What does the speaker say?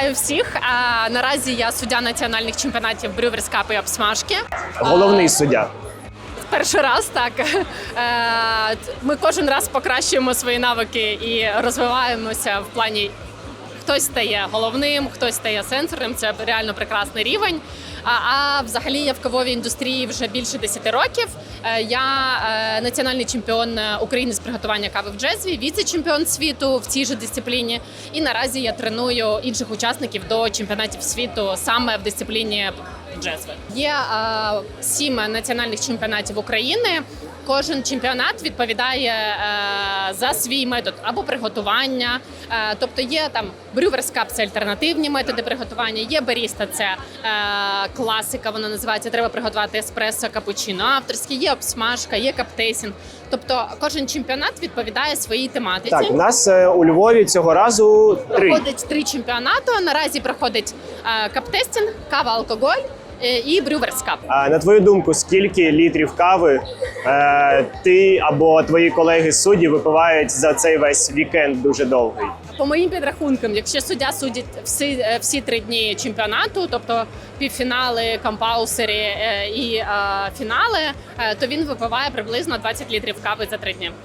Вітаю всіх. А, наразі я суддя національних чемпіонатів Брюверс Cup і обсмажки. Головний суддя. Перший раз так. Е, Ми кожен раз покращуємо свої навики і розвиваємося в плані. Хтось стає головним, хтось стає сенсорним. Це реально прекрасний рівень. А, а взагалі я в кавовій індустрії вже більше 10 років. Е, Я е, національний чемпіон України з приготування кави в джезві, віце-чемпіон світу в цій же дисципліні. І наразі я треную інших учасників до чемпіонатів світу саме в дисципліні джезви. Є е, сім національних чемпіонатів України. Кожен чемпіонат відповідає е, за свій метод або приготування. Е, тобто є там Cup – це альтернативні методи приготування. Є баріста, це е, класика. Вона називається. Треба приготувати еспресо, капучино авторське. Є обсмажка, є каптейсінг. Тобто кожен чемпіонат відповідає своїй тематиці. Так, у нас е, у Львові цього разу три. Проходить три чемпіонати. Наразі проходить каптестінг, кава, алкоголь і Brewers Cup. А на твою думку, скільки літрів кави е, ти або твої колеги судді випивають за цей весь вікенд дуже довгий? По моїм підрахункам, якщо суддя судить всі, е, всі три дні чемпіонату, тобто півфінали, кампаусери е, і е, фінали, е, то він випиває приблизно 20 літрів кави за три дні.